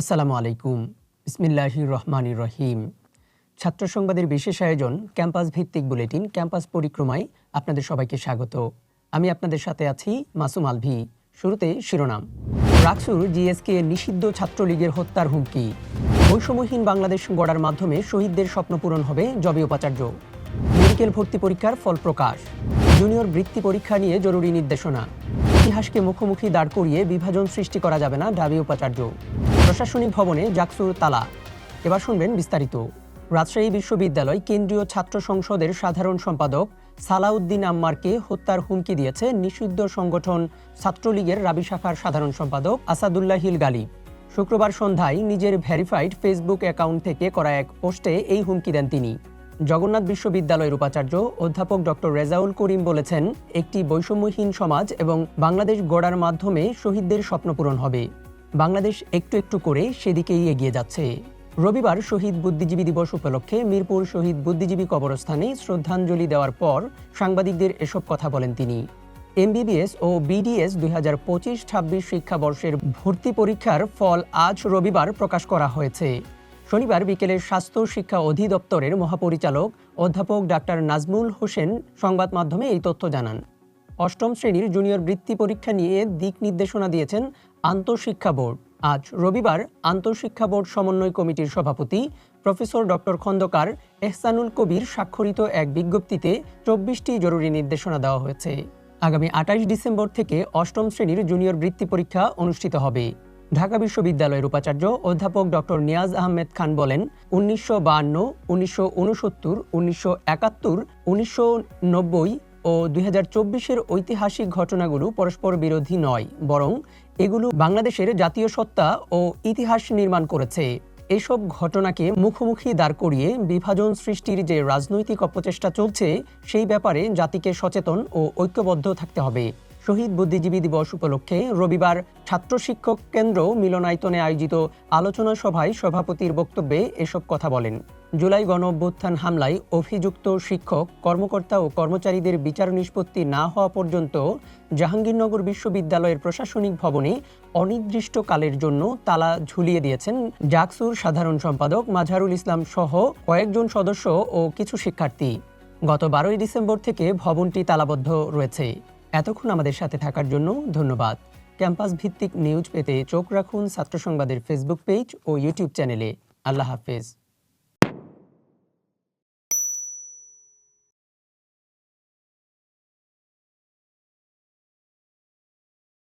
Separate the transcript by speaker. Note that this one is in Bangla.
Speaker 1: আসসালামু আলাইকুম। বিসমিল্লাহির রহমানির রহিম। ছাত্র সংবাদের বিশেষ আয়োজন, ক্যাম্পাস ভিত্তিক বুলেটিন, ক্যাম্পাস পরিক্রমায় আপনাদের সবাইকে স্বাগত। আমি আপনাদের সাথে আছি মাসুম আলভি। শুরুতে শিরোনাম। রাকসুর জিএসকে নিষিদ্ধ ছাত্রলীগের হত্যার হুমকি। বৈষম্যহীন বাংলাদেশ গড়ার মাধ্যমে শহীদদের স্বপ্ন পূরণ হবে জবি উপাচার্য। মেডিকেল ভর্তি পরীক্ষার ফল প্রকাশ। জুনিয়র বৃত্তি পরীক্ষা নিয়ে জরুরি নির্দেশনা। ইতিহাসকে মুখোমুখি দাঁড় করিয়ে বিভাজন সৃষ্টি করা যাবে না দাবি উপাচার্য। প্রশাসনিক ভবনে জাকসুর তালা। এবার শুনবেন বিস্তারিত। রাজশাহী বিশ্ববিদ্যালয় কেন্দ্রীয় ছাত্র সংসদের সাধারণ সম্পাদক সালাউদ্দিন আম্মারকে হত্যার হুমকি দিয়েছে নিষিদ্ধ সংগঠন ছাত্রলীগের রাবি শাখার সাধারণ সম্পাদক আসাদুল্লাহিল গালিব শুক্রবার সন্ধ্যায় নিজের ভেরিফাইড ফেসবুক অ্যাকাউন্ট থেকে করা এক পোস্টে এই হুমকি দেন তিনি। জগন্নাথ বিশ্ববিদ্যালয়ের উপাচার্য অধ্যাপক ডক্টর রেজাউল করিম বলেছেন, একটি বৈষম্যহীন সমাজ এবং বাংলাদেশ গড়ার মাধ্যমে শহীদদের স্বপ্ন পূরণ হবে। বাংলাদেশ একটু একটু করে সেদিকেই এগিয়ে যাচ্ছে। রবিবার শহীদ বুদ্ধিজীবী দিবস উপলক্ষে মিরপুর শহীদ বুদ্ধিজীবী কবরস্থানে শ্রদ্ধাঞ্জলি দেওয়ার পর সাংবাদিকদের এসব কথা বলেন তিনি। এমবিবিএস ও বিডিএস দুই হাজার পঁচিশ ছাব্বিশ শিক্ষাবর্ষের ভর্তি পরীক্ষার ফল আজ রবিবার প্রকাশ করা হয়েছে। শনিবার বিকেলে স্বাস্থ্য শিক্ষা অধিদপ্তরের মহাপরিচালক অধ্যাপক ডাক্তার নাজমুল হোসেন সংবাদ মাধ্যমে এই তথ্য জানান। অষ্টম শ্রেণির জুনিয়র বৃত্তি পরীক্ষা নিয়ে দিক নির্দেশনা দিয়েছেন আন্তঃশিক্ষা বোর্ড। আজ রবিবার আন্তঃশিক্ষা বোর্ড সমন্বয় কমিটির সভাপতি প্রফেসর ডক্টর খন্দকার এহসানুল কবির স্বাক্ষরিত এক বিজ্ঞপ্তিতে চব্বিশটি জরুরি নির্দেশনা দেওয়া হয়েছে। আগামী আঠাইশ ডিসেম্বর থেকে অষ্টম শ্রেণির জুনিয়র বৃত্তি পরীক্ষা অনুষ্ঠিত হবে। ঢাকা বিশ্ববিদ্যালয়ের উপাচার্য অধ্যাপক ডক্টর নিয়াজ আহমেদ খান বলেন, উনিশশো বাহান্ন উনিশশো উনসত্তর উনিশশো একাত্তর, উনিশশো নব্বই ও দুই চব্বিশের ঐতিহাসিক ঘটনাগুলো পরস্পর বিরোধী নয়, বরং এগুলো বাংলাদেশের জাতীয় সত্তা ও ইতিহাস নির্মাণ করেছে। এসব ঘটনাকে মুখোমুখি দাঁড় করিয়ে বিভাজন সৃষ্টির যে রাজনৈতিক অপচেষ্টা চলছে, সেই ব্যাপারে জাতিকে সচেতন ও ঐক্যবদ্ধ থাকতে হবে। শহীদ বুদ্ধিজীবী দিবস উপলক্ষে রবিবার ছাত্র শিক্ষক কেন্দ্র মিলনায়তনে আয়োজিত আলোচনা সভায় সভাপতির বক্তব্যে এসব কথা বলেন। জুলাই গণ অভ্যুত্থান হামলায় অভিযুক্ত শিক্ষক, কর্মকর্তা ও কর্মচারীদের বিচার নিষ্পত্তি না হওয়া পর্যন্ত জাহাঙ্গীরনগর বিশ্ববিদ্যালয়ের প্রশাসনিক ভবনে অনির্দিষ্টকালের জন্য তালা ঝুলিয়ে দিয়েছেন জাকসুর সাধারণ সম্পাদক মাঝারুল ইসলাম সহ কয়েকজন সদস্য ও কিছু শিক্ষার্থী। গত বারোই ডিসেম্বর থেকে ভবনটি তালাবদ্ধ রয়েছে। এতক্ষণ আমাদের সাথে থাকার জন্য ধন্যবাদ। ক্যাম্পাস ভিত্তিক নিউজ পেতে চোখ রাখুন ছাত্র সংবাদের ফেসবুক পেজ ও ইউটিউব চ্যানেলে। আল্লাহ হাফেজ।